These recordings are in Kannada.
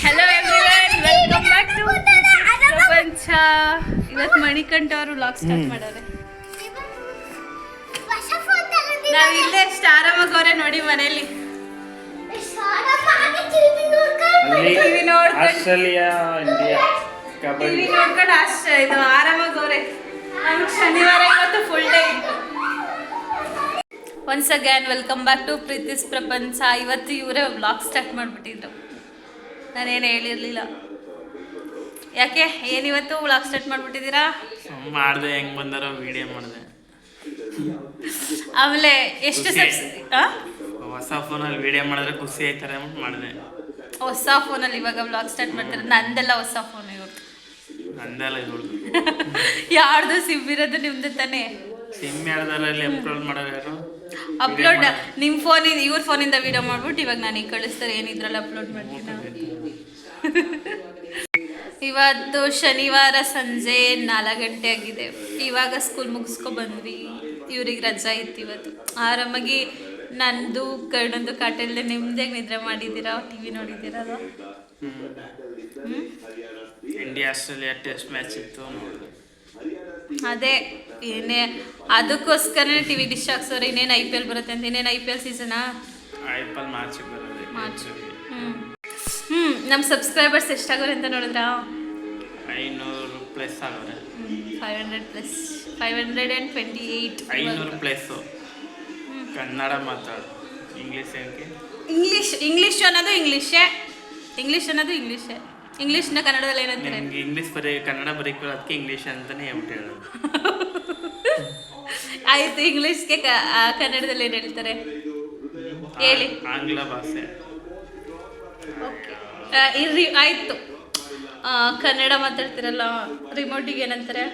Hello everyone welcome back to Prapancha ಇವತ್ತು ಮಣಿಕಂಠ ಅವರು ಲಾಗ್ ಸ್ಟಾರ್ಟ್ ಮಾಡೋರೆ ನಾವು ಇಲ್ಲೇ ಸ್ಟಾರಮ್ಮಗ್ ಅವರೇ ನೋಡಿ ಮನೇಲಿ ಟಿವಿ ನೋಡ್ಕೊಂಡು- ಟಿವಿ ನೋಡ್ಕೊಂಡು ಅಷ್ಟೇ ಇದು ಆರಾಮಾಗಿ ಅವರೇ ನಮ್ಗೆ ಶನಿವಾರ ಇವತ್ತು ಫುಲ್ ಡೇ ಇತ್ತು once again welcome back to Preeti's Prapancha ಇವತ್ತು ಇವರೇ ವ್ಲಾಗ್ ಸ್ಟಾರ್ಟ್ ಮಾಡಿಬಿಟ್ಟಿದ್ರು. ನಾನೇನು ಹೇಳಿರಲಿಲ್ಲ. ಯಾಕೆ? ಏನಿವತ್ತು ವ್ಲಾಗ್ ಸ್ಟಾರ್ಟ್ ಮಾಡಿಬಿಟ್ಟಿದ್ದೀರಾ? ಮಾಡಿದೆ ಹೆಂಗೆ ಬಂದಾರೋ ವಿಡಿಯೋ ಮಾಡಿದೆ. ಆಮೇಲೆ ಎಷ್ಟು ಸಬ್ಸ್? ಹೊಸ ಫೋನಲ್ಲಿ ವಿಡಿಯೋ ಮಾಡಿದ್ರೆ ಖುಷಿ ಆಯ್ತಾರೆ ಅಂದ್ಬಿಟ್ಟು ಮಾಡಿದೆ. ಹೊಸ ಫೋನಲ್ಲಿ ಇವಾಗ ವ್ಲಾಗ್ ಸ್ಟಾರ್ಟ್ ಮಾಡ್ತಾರೆ ನಂದೆಲ್ಲ ಹೊಸ ಫೋನ್ ಇವ್ರು ನಂದೆಲ್ಲ ಇವ್ರು ಯಾರ್ದು ಸಿಮ್ ಇರೋದು ನಿಮ್ದು ತಾನೇ? ಸಿಮ್ ಅಲ್ಲಿ ಅಪ್ಲೋಡ್ ಮಾಡೋರು ಯಾರು? ಅಪ್ಲೋಡ್ ನಿಮ್ಮ ಫೋನಿಂದ ಇವ್ರ ಫೋನಿಂದ ವಿಡಿಯೋ ಮಾಡ್ಬಿಟ್ಟು ಇವಾಗ ನಾನು ಈಗ ಕಳಿಸ್ತಾರೆ ಏನಿದ್ರಲ್ಲಿ ಅಪ್ಲೋಡ್ ಮಾಡ್ತೀನಿ ಇವತ್ತು ಶನಿವಾರ ಸಂಜೆ ನಾಲ್ಕು ಗಂಟೆ ಆಗಿದೆ. ಇವಾಗ ಸ್ಕೂಲ್ ಮುಗಿಸ್ಕೊ ಬಂದ್ವಿ. ಇವ್ರಿಗೆ ರಜಾ ಇತ್ತು ಇವತ್ತು. ಆರಾಮಾಗಿ ನಂದು ಕಣ್ಣೊಂದು ಕಾಟಲ್ಲೇ ನೆಮ್ಮದಿಯಾಗಿ ನಿದ್ರೆ ಮಾಡಿದ್ದೀರಾ? ಟಿ ವಿ ನೋಡಿದ್ದೀರಲ್ಲ ಇಂಡಿಯಾ ಆಸ್ಟ್ರೇಲಿಯಾ ಟೆಸ್ಟ್ ಮ್ಯಾಚ್ ಇತ್ತು. ಅದೇ. ಏನೇ ಅದಕ್ಕೋಸ್ಕರನೇ ಟಿವಿ ಡಿಶ್ ಹಾಕ್ಸೋರು ಇನ್ನೇನು ಐ ಪಿ ಎಲ್ ಬರುತ್ತೆ ಅಂತ ಇನ್ನೇನು ಐ ಪಿ ಎಲ್ ಸೀಸನಾ ಐ ಪಿ ಎಲ್ ಮಾರ್ಚಿಗೆ ಮಾರ್ಚ್ ಹ್ಞೂ ನಮ್ಮ ಸಬ್ಸ್ಕ್ರೈಬರ್ಸ್ ಎಷ್ಟಾಗೋರು ಅಂತ ನೋಡಿದ್ರಾ? ಐನೂರು plus ಆಗೋರೆ. Five hundred plus five hundred and twenty eight ಐನೂರು ಪ್ಲಸ್ಸು ಕನ್ನಡ ಮಾತಾಡು. ಇಂಗ್ಲೀಷ್ ಏನಕ್ಕೆ? ಇಂಗ್ಲೀಷ್ ಇಂಗ್ಲೀಷ್ ಅನ್ನೋದು ಇಂಗ್ಲೀಷೇ ಇಂಗ್ಲೀಷ್ ಅನ್ನೋದು ಇಂಗ್ಲೀಷೇ ಇಂಗ್ಲೀಷ್ನ ಕನ್ನಡದಲ್ಲಿ ಏನಂತಾರೆ ಇಂಗ್ಲೀಷ್ ಬರೀ ಕನ್ನಡ ಬರೀಕ್ ಅದಕ್ಕೆ ಇಂಗ್ಲೀಷ್ ಅಂತಲೇ ಹೇಳ್ಬಿಟ್ಟು ಹೇಳೋದು. ಆಯಿತು ಇಂಗ್ಲೀಷ್ಗೆ ಕನ್ನಡದಲ್ಲಿ ಏನು ಹೇಳ್ತಾರೆ? ಹೇಳಿ. ಆಂಗ್ಲ ಭಾಷೆ. ಓಕೆ. ಇರ್ರಿ ಆಯ್ತು. ಕನ್ನಡ ಮಾತಾಡ್ತಿರಲ್ಲ ರಿಮೋಟಿಗೆ ಏನಂತಾರೆ?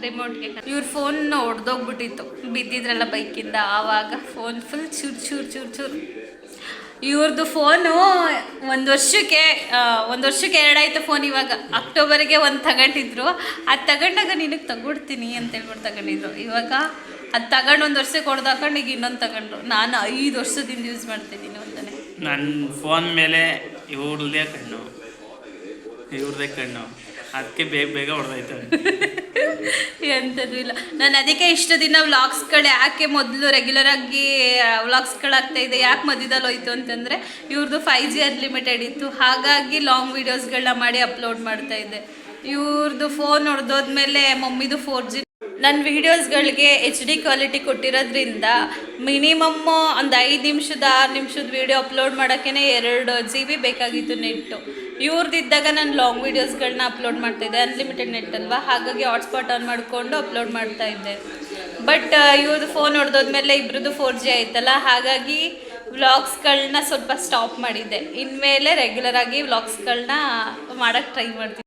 ರಿಮೋಟ್ಗೆ ಇವ್ರ ಫೋನ್ ಹೊಡೆದೋಗ್ಬಿಟ್ಟಿತ್ತು ಬಿದ್ದಿದ್ರಲ್ಲ ಬೈಕಿಂದ ಆವಾಗ ಫೋನ್ ಫುಲ್ ಚೂರ್ ಚೂರು ಚೂರು ಚೂರು. ಇವ್ರದ್ದು ಫೋನು ಒಂದು ವರ್ಷಕ್ಕೆ ಒಂದು ವರ್ಷಕ್ಕೆ ಎರಡಾಯ್ತು ಫೋನ್ ಇವಾಗ. ಅಕ್ಟೋಬರ್ಗೆ ಒಂದು ತಗೊಂಡಿದ್ರು. ಅದು ತಗೊಂಡಾಗ ನಿನಗೆ ತಗೊಡ್ತೀನಿ ಅಂತ ಹೇಳ್ಬಿಟ್ಟು ತಗೊಂಡಿದ್ರು. ಇವಾಗ ಅದು ತಗೊಂಡು ಒಂದು ವರ್ಷಕ್ಕೆ ಹೊಡೆದಾಕೊಂಡು ಈಗ ಇನ್ನೊಂದು ತಗೊಂಡ್ರು ನಾನು ಐದು ವರ್ಷದಿಂದ ಯೂಸ್ ಮಾಡ್ತಿದ್ದೀನಿ ಅಂತಾನೆ ನನ್ನ ಫೋನ್ ಮೇಲೆ ಇವ್ರದ್ದೇ ಕಣ್ಣು. ಇವ್ರದ್ದೇ ಕಣ್ಣು. ಅದಕ್ಕೆ ಬೇಗ ಬೇಗ ಹೊಡೆದೈತೆ ಎಂಥದ್ದು ಇಲ್ಲ. ನಾನು ಅದಕ್ಕೆ ಇಷ್ಟು ದಿನ ವ್ಲಾಗ್ಸ್ಗಳು, ಯಾಕೆ ಮೊದಲು ರೆಗ್ಯುಲರ್ ಆಗಿ ವ್ಲಾಗ್ಸ್ಗಳಾಗ್ತಾ ಇದೆ, ಯಾಕೆ ಮಧ್ಯದಲ್ಲಿ ಹೋಯ್ತು ಅಂತಂದರೆ ಇವ್ರದ್ದು ಫೈವ್ ಜಿ ಅನ್ಲಿಮಿಟೆಡ್ ಇತ್ತು. ಹಾಗಾಗಿ ಲಾಂಗ್ ವೀಡಿಯೋಸ್ಗಳನ್ನ ಮಾಡಿ ಅಪ್ಲೋಡ್ ಮಾಡ್ತಾ ಇದ್ದೆ. ಇವ್ರದ್ದು ಫೋನ್ ಹೊಡೆದೋದ್ಮೇಲೆ ಮಮ್ಮಿದು ಫೋರ್ ಜಿ ನನ್ನ ವೀಡಿಯೋಸ್ಗಳಿಗೆ ಎಚ್ ಡಿ ಕ್ವಾಲಿಟಿ ಕೊಟ್ಟಿರೋದ್ರಿಂದ ಮಿನಿಮಮ್ ಒಂದು ಐದು ನಿಮಿಷದ, ಆರು ನಿಮಿಷದ ವೀಡಿಯೋ ಅಪ್ಲೋಡ್ ಮಾಡೋಕ್ಕೇ ಎರಡು ಜಿ ಬಿ ಬೇಕಾಗಿತ್ತು ನೆಟ್ಟು ಇವ್ರದ್ದಿದ್ದಾಗ ನಾನು ಲಾಂಗ್ ವೀಡಿಯೋಸ್ಗಳನ್ನ ಅಪ್ಲೋಡ್ ಮಾಡ್ತಾ ಇದ್ದೆ ಅನ್ಲಿಮಿಟೆಡ್ ನೆಟ್ ಅಲ್ವಾ? ಹಾಗಾಗಿ ಹಾಟ್ಸ್ಪಾಟ್ ಆನ್ ಮಾಡಿಕೊಂಡು ಅಪ್ಲೋಡ್ ಮಾಡ್ತಾ ಇದ್ದೆ. ಬಟ್ ಇವ್ರದ್ದು ಫೋನ್ ಹೊಡೆದೋದ್ಮೇಲೆ ಇಬ್ಬರದ್ದು ಫೋರ್ ಜಿ ಆಯ್ತಲ್ಲ, ಹಾಗಾಗಿ ವ್ಲಾಗ್ಸ್ಗಳನ್ನ ಸ್ವಲ್ಪ ಸ್ಟಾಪ್ ಮಾಡಿದ್ದೆ. ಇನ್ಮೇಲೆ ರೆಗ್ಯುಲರ್ ಆಗಿ ವ್ಲಾಗ್ಸ್ಗಳನ್ನ ಮಾಡೋಕ್ಕೆ ಟ್ರೈ ಮಾಡ್ತೀನಿ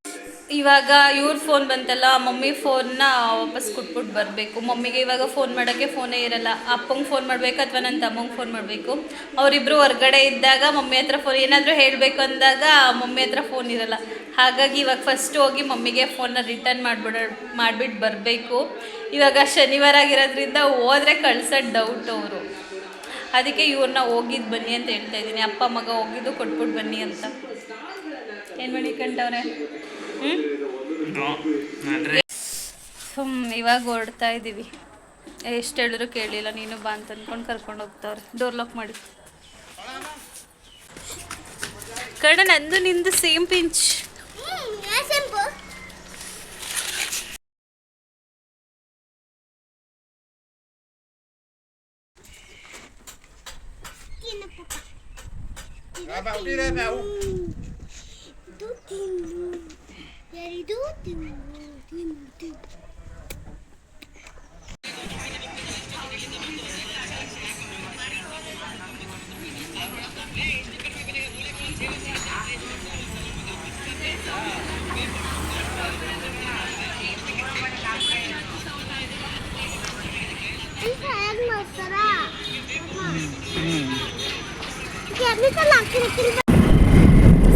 ಇವಾಗ ಇವ್ರ ಫೋನ್ ಬಂತಲ್ಲ, ಮಮ್ಮಿ ಫೋನ್ನ ವಾಪಸ್ ಕೊಟ್ಬಿಟ್ಟು ಬರಬೇಕು. ಮಮ್ಮಿಗೆ ಇವಾಗ ಫೋನ್ ಮಾಡೋಕ್ಕೆ ಫೋನೇ ಇರಲ್ಲ. ಅಪ್ಪಂಗೆ ಫೋನ್ ಮಾಡಬೇಕು ಅಥವಾ ನನ್ನ ತಮ್ಮಂಗೆ ಫೋನ್ ಮಾಡಬೇಕು. ಅವರಿಬ್ಬರು ಹೊರ್ಗಡೆ ಇದ್ದಾಗ ಮಮ್ಮಿ ಹತ್ರ ಫೋನ್ ಏನಾದರೂ ಹೇಳಬೇಕು ಅಂದಾಗ ಮಮ್ಮಿ ಹತ್ರ ಫೋನ್ ಇರಲ್ಲ. ಹಾಗಾಗಿ ಇವಾಗ ಫಸ್ಟ್ ಹೋಗಿ ಮಮ್ಮಿಗೆ ಫೋನ್ನ ರಿಟರ್ನ್ ಮಾಡಿಬಿಡ ಮಾಡಿಬಿಟ್ಟು ಬರಬೇಕು. ಇವಾಗ ಶನಿವಾರ ಆಗಿರೋದ್ರಿಂದ ಹೋದ್ರೆ ಕಳ್ಸೋದು ಡೌಟ್ ಅವರು. ಅದಕ್ಕೆ ಇವ್ರನ್ನ ಹೋಗಿದ್ದು ಬನ್ನಿ ಅಂತ ಹೇಳ್ತಾ ಇದ್ದೀನಿ. ಅಪ್ಪ, ಮಗ ಹೋಗಿದ್ದು ಕೊಟ್ಬಿಟ್ಟು ಬನ್ನಿ ಅಂತ. ಏನು ಮಾಡಿ ಕಂಡವ್ರೆ ಸುಮ್ ಇವಾಗ ಹೊರಡ್ತಾ ಇದ್ದೀವಿ ಎಷ್ಟು ಹೇಳಿದ್ರು ಕೇಳಿಲ್ಲ, ನೀನು ಬಾ ಅಂತ ಅಂದ್ಕೊಂಡು ಕರ್ಕೊಂಡು ಹೋಗ್ತಾವ್ರೆ. ಡೋರ್ ಲಾಕ್ ಮಾಡಿ. ಕಣ, ನಂದು ನಿಂದು ಸೇಮ್ ಪಿಂಚ್.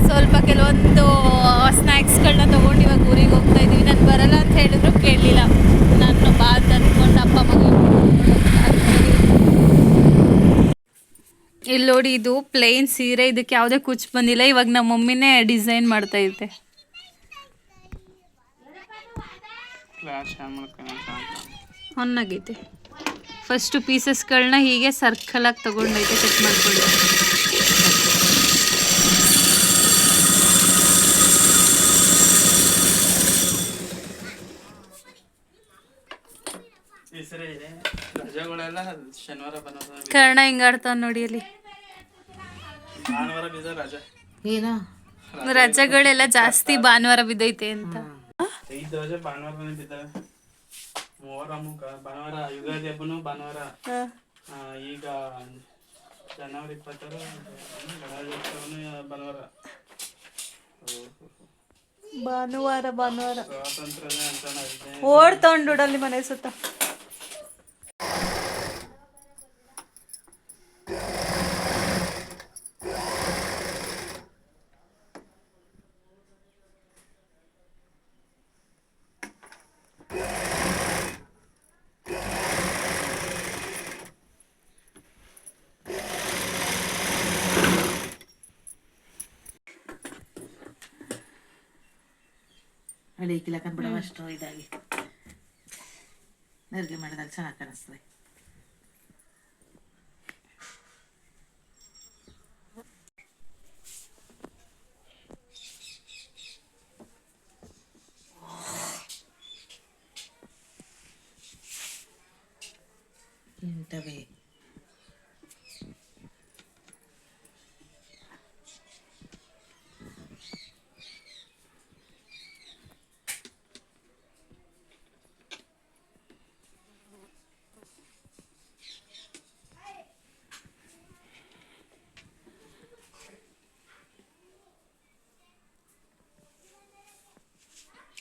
ಸ್ವಲ್ಪ ಕೆಲವೊಂದು ಸ್ನ್ಯಾಕ್ಸ್ಗಳನ್ನ ತೊಗೊಂಡು ಇವಾಗ ಊರಿಗೆ ಹೋಗ್ತಾ ಇದ್ದೀವಿ. ನಾನು ಬರಲ್ಲ ಅಂತ ಹೇಳಿದ್ರು ಕೇಳಲಿಲ್ಲ ನಾನು ಬಾ ಅಂತ ಅಂದ್ಕೊಂಡು ಅಪ್ಪ ಮಗ ಇಲ್ಲಿ ನೋಡಿ ಇದು ಪ್ಲೇನ್ ಸೀರೆ. ಇದಕ್ಕೆ ಯಾವುದೇ ಕುಚ್ಚು ಬಂದಿಲ್ಲ. ಇವಾಗ ನಮ್ಮ ಮಮ್ಮಿನೇ ಡಿಸೈನ್ ಮಾಡ್ತಾ ಇದ್ದೆ. ಕ್ಲಾಸ್ ಮಾಡ್ಕೊಂಡು ಹೊನ್ನಾಗೈತೆ. ಫಸ್ಟು ಪೀಸಸ್ಗಳನ್ನ ಹೀಗೆ ಸರ್ಕಲಾಗಿ ತಗೊಂಡೈತೆ ಕಟ್ ಮಾಡ್ಕೊಂಡು. ರಜೆಗಳೆಲ್ಲ ಶನಿವಾರ ಭಾನುವಾರ ಕರ್ಣ ಹಿಂಗಾಡ್ತಾವ ನೋಡಿ ಅಲ್ಲಿ ಭಾನುವಾರ ಬೀಜ ರಜೆ ಏನೋ ರಜೆಗಳೆಲ್ಲ ಜಾಸ್ತಿ ಭಾನುವಾರ ಬಿದ್ದೈತೆ ಅಂತ ಐದು ರಜೆ ಭಾನುವಾರನೇ ಬಿದ್ದಾವೆ ಮೊಹರಂ ಭಾನುವಾರ ಯುಗಾದಿ ಹಬ್ಬನು ಭಾನುವಾರ ಆ, ಈಗ ಜನವರಿ ಇಪ್ಪತ್ತಾರು ಗಣರಾಜ್ಯೋತ್ಸವನು ಭಾನುವಾರ ಭಾನುವಾರ ಭಾನುವಾರ ಸ್ವಾತಂತ್ರ್ಯ ಅಂತ ಇದೆ ಓಡ್ತೊಂಡುಡಲ್ಲಿ ಮನೆ ಸುತ್ತ ಅಡಿಕಿಲ್ಲ ಕಂದ್ಬಿಡವ ಅಷ್ಟು ಇದಾಗಿ ನೆರಿಗೆ ಮಾಡಿದಾಗ ಚೆನ್ನಾಗಿ ಕಾಣಿಸ್ತದೆ ಇಂಟವೇ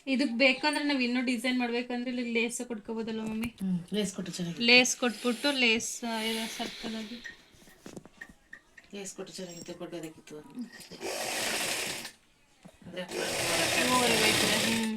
ಇದಕ್ಕೆ ಬೇಕಂದ್ರೆ ನಾವು ಇನ್ನೂ ಡಿಸೈನ್ ಮಾಡ್ಬೇಕಂದ್ರೆ ಇಲ್ಲಿ ಲೇಸ್ ಕೊಟ್ಕೋಬೋದಲ್ಲ ಮಮ್ಮಿ? ಹ್ಞೂ ಲೇಸ್ ಕೊಟ್ಟು ಚೆನ್ನಾಗಿ ಲೇಸ್ ಕೊಟ್ಬಿಟ್ಟು ಲೇಸ್ ಸರ್ಕಲ್ ಆಗಿ. ಲೇಸ್ ಕೊಟ್ಟು ಚೆನ್ನಾಗಿತ್ತು ಕೊಡೋದಕ್ಕಿತ್ತು. ಅಂದರೆ ಹ್ಮ್.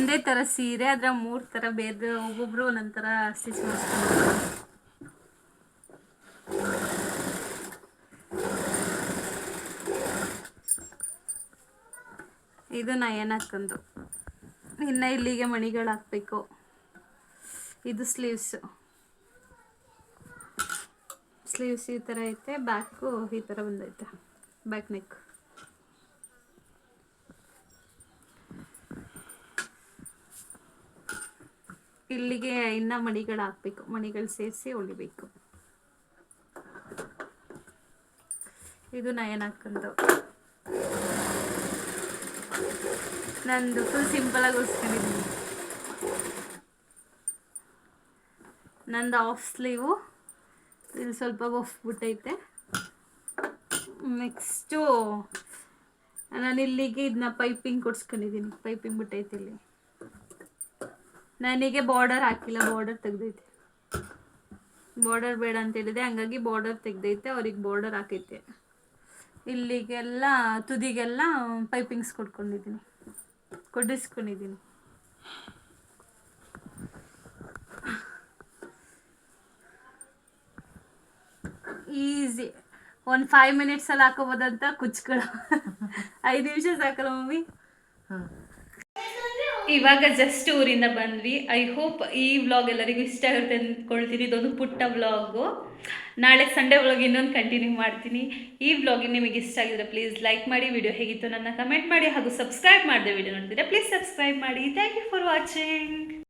ಒಂದೇ ಥರ ಸೀರೆ, ಅದ್ರ ಮೂರು ಥರ ಬೇರೆ ಒಬ್ಬೊಬ್ರು ಒಂದೊಂದು ಥರ ಸ್ಟಿಚ್ ಮಾಡ್ತಾರೆ ಇದು ನಯನ ಅಕ್ಕಂದು ಇನ್ನು ಇಲ್ಲಿಗೆ ಮಣಿಗಳು ಹಾಕ್ಬೇಕು. ಇದು ಸ್ಲೀವ್ಸ್ ಸ್ಲೀವ್ಸ್ ಈ ಥರ ಐತೆ ಬ್ಯಾಕು ಈ ಥರ ಬಂದೈತೆ. ಬ್ಯಾಕ್ ನೆಕ್ ಇಲ್ಲಿಗೆ ಇನ್ನ ಮಣಿಗಳು ಹಾಕ್ಬೇಕು ಮಣಿಗಳು ಸೇರಿಸಿ ಹೊಲಿಬೇಕು ಇದು ನಯನ ಹಾಕೊಂಡು ನಂದು ಫುಲ್ ಸಿಂಪಲ್ ಆಗಿ ಉಳಿಸ್ಕೊಂಡಿದ್ದೀನಿ ನಂದು ಆಫ್ ಸ್ಲೀವು ಇಲ್ಲಿ ಸ್ವಲ್ಪ ಬಿಟ್ಟೈತೆ. ನೆಕ್ಸ್ಟು ನಾನು ಇಲ್ಲಿಗೆ ಇದನ್ನ ಪೈಪಿಂಗ್ ಕೊಡ್ಸ್ಕೊಂಡಿದ್ದೀನಿ ಪೈಪಿಂಗ್ ಬಿಟ್ಟೈತೆ ಇಲ್ಲಿ. ನನಗೆ ಬಾರ್ಡರ್ ಹಾಕಿಲ್ಲ ಬಾರ್ಡರ್ ತೆಗ್ದೈತೆ. ಬಾರ್ಡರ್ ಬೇಡ ಅಂತ ಹೇಳಿದೆ, ಹಂಗಾಗಿ ಬಾರ್ಡರ್ ತೆಗ್ದೈತೆ, ಅವ್ರಿಗೆ ಬಾರ್ಡರ್ ಹಾಕೈತೆ. ಇಲ್ಲಿಗೆಲ್ಲ, ತುದಿಗೆಲ್ಲ ಪೈಪಿಂಗ್ಸ್ ಕೊಟ್ಕೊಂಡಿದ್ದೀನಿ. ಕೊಡಿಸ್ಕೊಂಡಿದ್ದೀನಿ. ಈಸಿ ಒಂದು ಫೈವ್ ಮಿನಿಟ್ಸಲ್ಲಿ ಹಾಕೋಬೋದಂತ ಕುಚ್ಕೊಳ್ಳೋ. ಐದು ನಿಮಿಷ ಸಾಕಲ್ಲ ಮಮ್ಮಿ? ಹಾಂ. ಇವಾಗ ಜಸ್ಟ್ ಊರಿಂದ ಬಂದ್ವಿ. ಐ ಹೋಪ್ ಈ ವ್ಲಾಗ್ ಎಲ್ಲರಿಗೂ ಇಷ್ಟ ಆಗುತ್ತೆ ಅಂದ್ಕೊಳ್ತೀನಿ. ಇದೊಂದು ಪುಟ್ಟ ವ್ಲಾಗು ನಾಳೆ ಸಂಡೇ ವ್ಲಾಗ್ ಇನ್ನೊಂದು ಕಂಟಿನ್ಯೂ ಮಾಡ್ತೀನಿ. ಈ ವ್ಲಾಗ್ ನಿಮಗೆ ಇಷ್ಟ ಆಗಿದ್ರೆ ಪ್ಲೀಸ್ ಲೈಕ್ ಮಾಡಿ. ವಿಡಿಯೋ ಹೇಗಿತ್ತು ನನ್ನ ಕಮೆಂಟ್ ಮಾಡಿ ಹಾಗೂ ಸಬ್ಸ್ಕ್ರೈಬ್ ಮಾಡಿದೆ ವಿಡಿಯೋ ನೋಡ್ತಿದ್ರೆ ಪ್ಲೀಸ್ ಸಬ್ಸ್ಕ್ರೈಬ್ ಮಾಡಿ. Thank you for watching